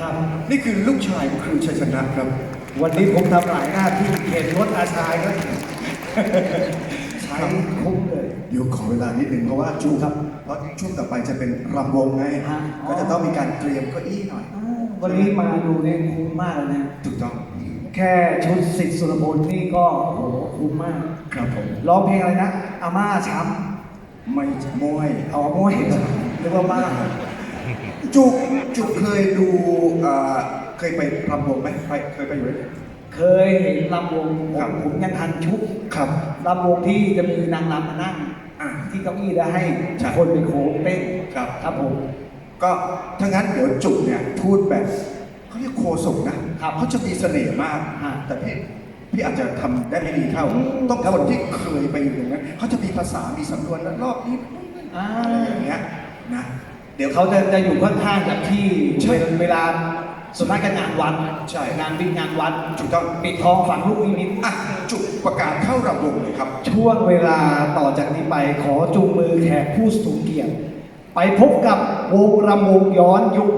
ครับนี่คือลูกชายครูชัยชนะครับ วันนี้ผมทำหลายหน้าที่เข็นรถอาชายก็ใช้คุ้มเลยเดี๋ยวขอเวลานิดหนึ่งเพราะว่าช่วงครับเพราะช่วงต่อไปจะเป็นรำวงไงฮะก็จะต้องมีการเตรียมเก้าอี้หน่อย วันนี้มาดูเนี่ยคุ้มมากเลยนะ ถูกต้อง แค่ชุดสิทธิ์สุรพลนี่ก็โอ้โหคุ้มมาก ครับผมร้องเพลงอะไรนะอาม่าช้ไม่มวยำเอาอาม่วยหรือว่าม่าจุกจุกเคยดูเอ่อ เคยไปรำวงไหมไปเคยไปอยู่ไหม เคยเห็นลำวงผครัมบ ผมยังทันชุกครับ ลำวงที่จะมีนางรำมานั่งอะที่เก้าอี้แล้วให้ใช่คนเป็นโค้งเต้นครับ ครับผม ก็ถ้างั้นเดี๋ยวจุกเนี่ยพูดแบบเขาเรียกโคศกนะครับเขาจะมีเสน่ห์มาก ฮะแต่พี่พี่อาจจะทำได้ไม่ดีเท่าอืมต้องคนที่เคยไปอยู่ตรงนั้นเขาจะมีภาษา มีสำนวนแล้วรอบนี้อ่า อะไรอย่างเงี้ยนะ เดี๋ยวเขาจะจะอยู่ค่อนข้างกับที่ใช่ เวลา ส่วนมากจะงานวัดใช่ งานวิ่งงานวัดถูกต้องปิดทองฝังลูกนิมิตอะจุกประกาศเข้ารำวงเลยครับ ช่วงเวลาต่อจากนี้ไปขอจูงมือแขกผู้สูงเกียรติไปพบกับวงรำวงย้อนยุค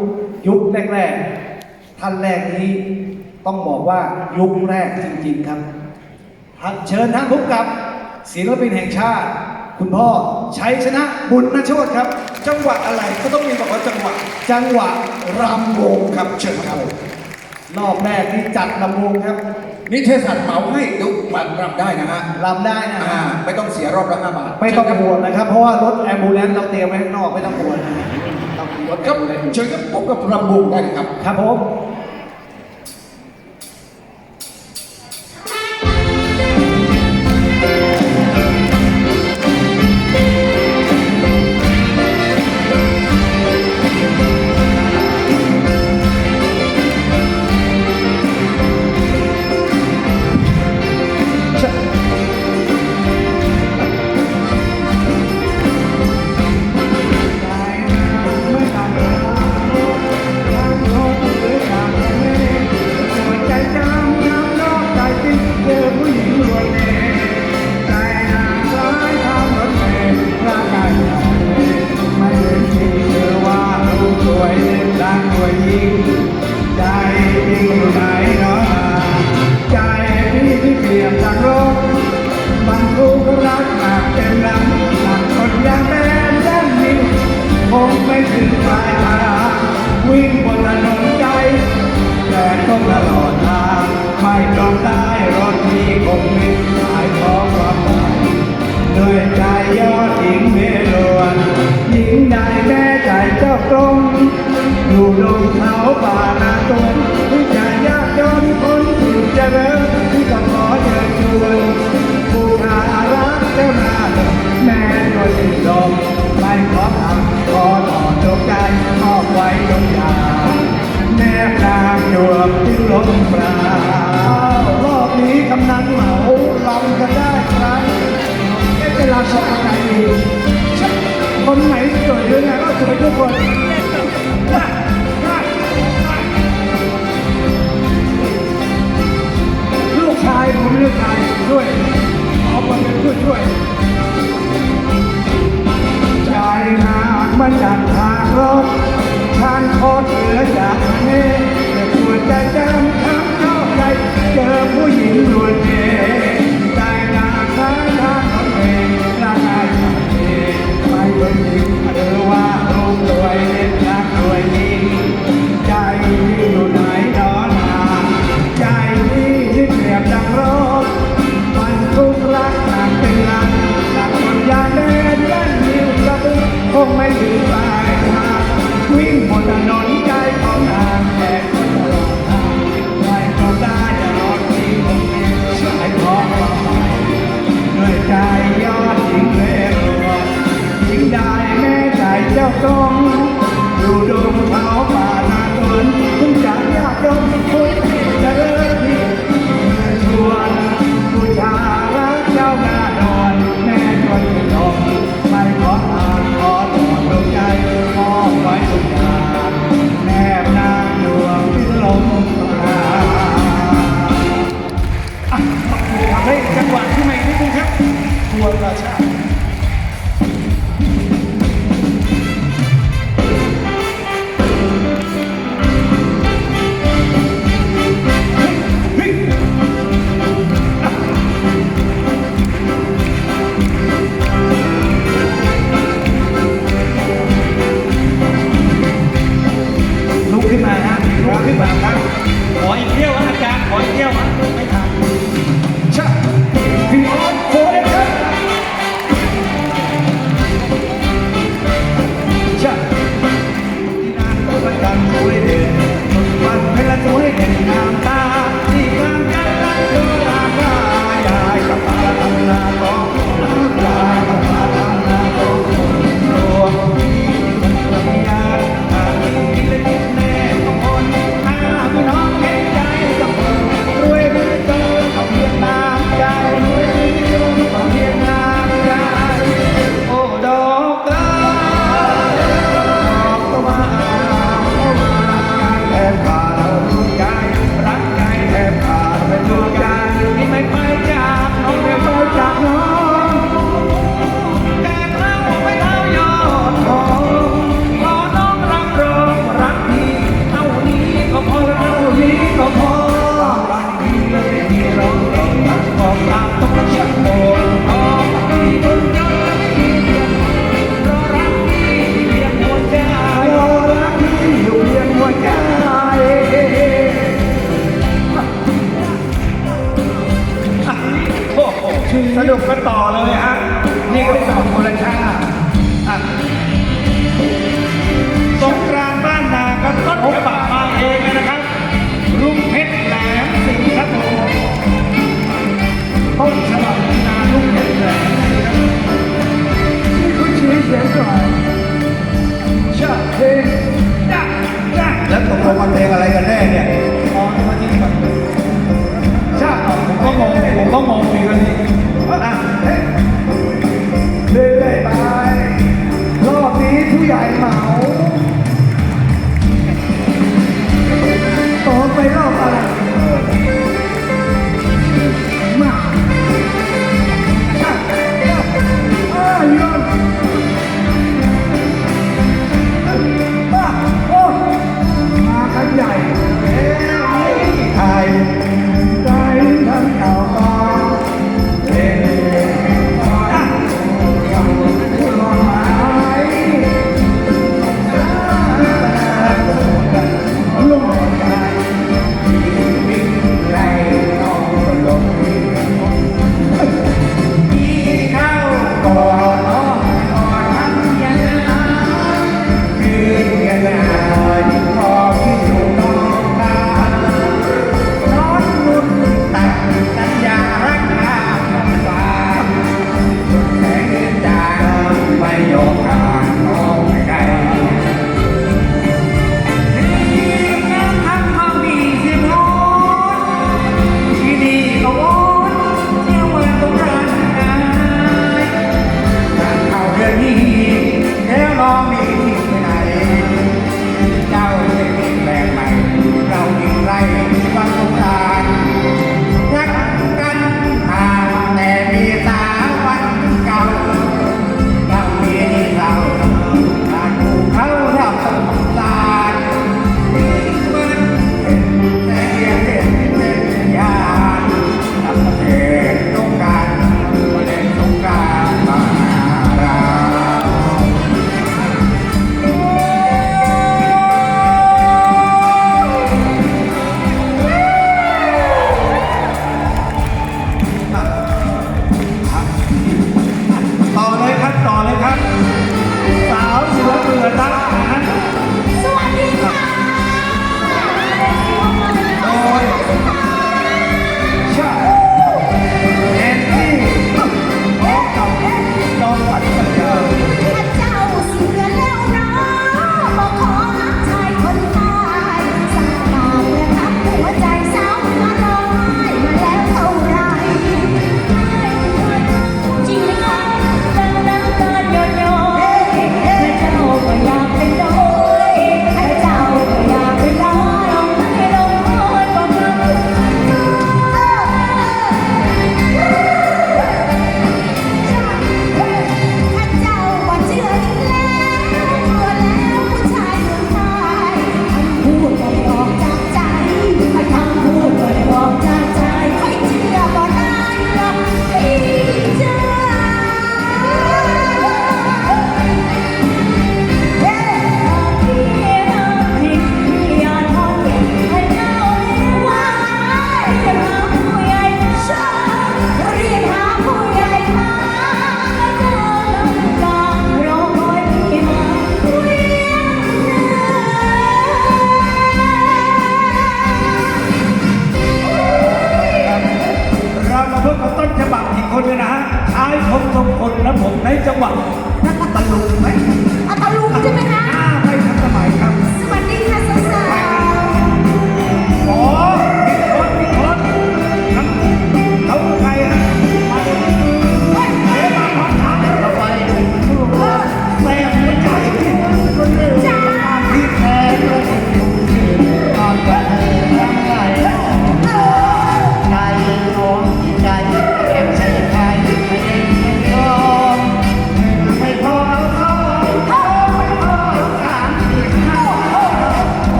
ยุคแรกๆ ท่านแรกนี้ต้องบอกว่ายุคแรกจริงๆครับท่านเชิญท่านพบกับศิลปินแห่งชาติ คุณพ่อชัยชนะบุญนโชตครับ จังหวะอะไรก็ต้องมีบอกว่าจังหวะ จังหวะรำวงครับเชิญครับรอบแรกที่จัดลำวงครับนิเทศศาสตร์เหมาให้เดี๋ยวมารำได้นะฮะลำได้นะอ่าไม่ต้องเสียรอบละห้าบาทไม่ต้องกลัวนะครับ เพราะว่ารถแอมบูเลนซ์เราเตรียมไว้ข้างนอกไม่ต้องกลัวนะเรามีรถคแอรับมบูเลนซ์เชิญครับผมกับรำวงได้เลยครับ ครับผม ตรงอยู่ลงเขาป่านาตนที่จะยากจนคนที่จะเริญที่ก็ขอเชิญชวนผู้น่ารักเจ้าหน้าแม่ตัวสิ้นลมไม่ขอทำขอต่อจงใจมอบไว้ตรงยาแม่นางหยวกที่ลมปราบรอบนี้กำนันเหมาลำกันได้ครับไม่เป็นไราชาไหนดี คนไหนสวยหรือไงก็สวยทุกคน ดงอยู่ดง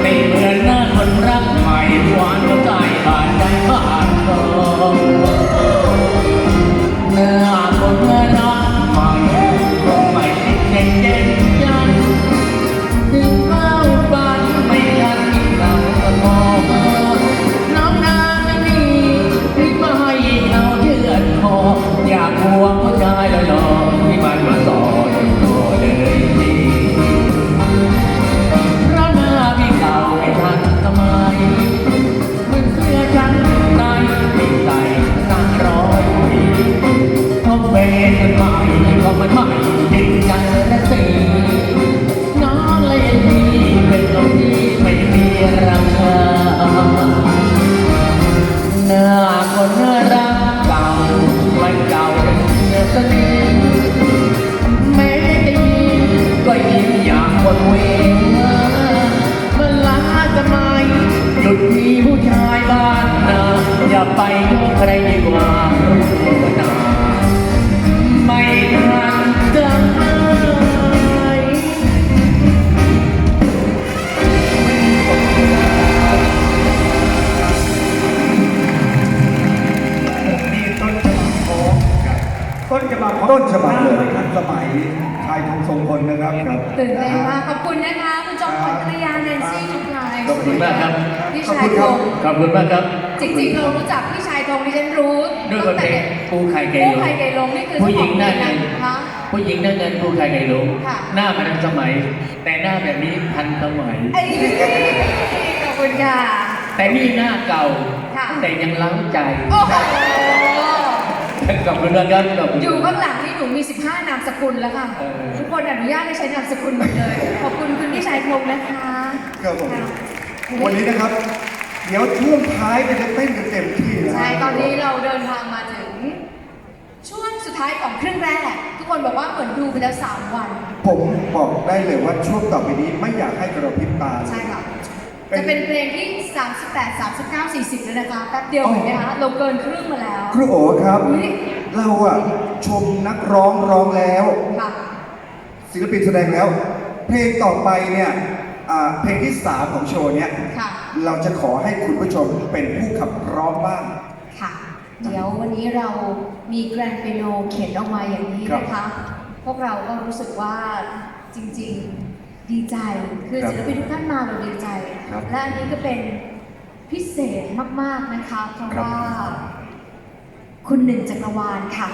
ไม่เหมือนหน้าคนรักใหม่หวานหัวใจบานใจบานทอ ยกใายทองทรงพลนะครับครับตื่นเต้นมากขอบคุณนะคะคุณจอมขวัญภรรยาแนนซี่ทุกไลน์ขอบคุณมากครับพี่ขอบชาคุยณธครับงขอบคุณมากครับ จริงๆเรารู้จักพี่ชายธงดิฉันรู้ด้วยคนเพลงปูไข่ไก่ผู้ลงไข่ไก่ลงนี่คือผู้หญิงหน้าเจ้เงิขอนงเพลงนะคะผู้หญิงหน้าเงินปูไข่ไก่ลงค่ะหน้ามันทันสมัย แต่หน้าแบบนี้ทันสมัยไอ้ขอบคุณค่ะแต่นี่หน้าเก่าค่ะแต่ยังล้างใจโอ้โห ขอบคุณมากครับขอบคุณ อยู่ข้างหลังนี่หนูมี 15 นามสกุลแล้วค่ะ เออ ทุกคนอนุญาตให้ใช้นามสกุลหมดเลย ขอบคุณคุณพี่ชายธงนะคะครับผมค่ะวันนี้นะครับ เดี๋ยวช่วงท้ายเราจะเต้นกันเต็มที่นะใช่ตอนนี้เราเดินทางมาถึง ช่วงสุดท้ายของครึ่งแรก ทุกคนบอกว่าเหมือนดูไปแล้ว 3 วัน ผมบอกได้เลยว่าช่วงต่อไปนี้ไม่อยากให้กระพริบตาใช่ค่ะ จะเป็นเพลงที่ 38 39 40แล้วนะคะแป๊บเดียวเห็นไหมคะเราเกินครึ่งมาแล้ว ครูโอครับ อุ๊ย เราอะชมนักร้องร้องแล้ว ค่ะ ศิลปินแสดงแล้ว เพลงต่อไปเนี่ยอ่าเพลงที่สามของโชว์เนี่ยค่ะ เราจะขอให้คุณผู้ชมเป็นผู้ขับร้องบ้าง ค่ะ เดี๋ยววันนี้เรามีแกรนด์เปียโนเขียนออกมาอย่างนี้นะคะ พวกเราก็รู้สึกว่าจริงๆ ดีใจ คือครับศิลปินทุกท่านมาเราดีใจ ครับและอันนี้ก็เป็นพิเศษมากๆนะคะ เพราะครับ ว่า คุณหนึ่งจักรวาลค่ะ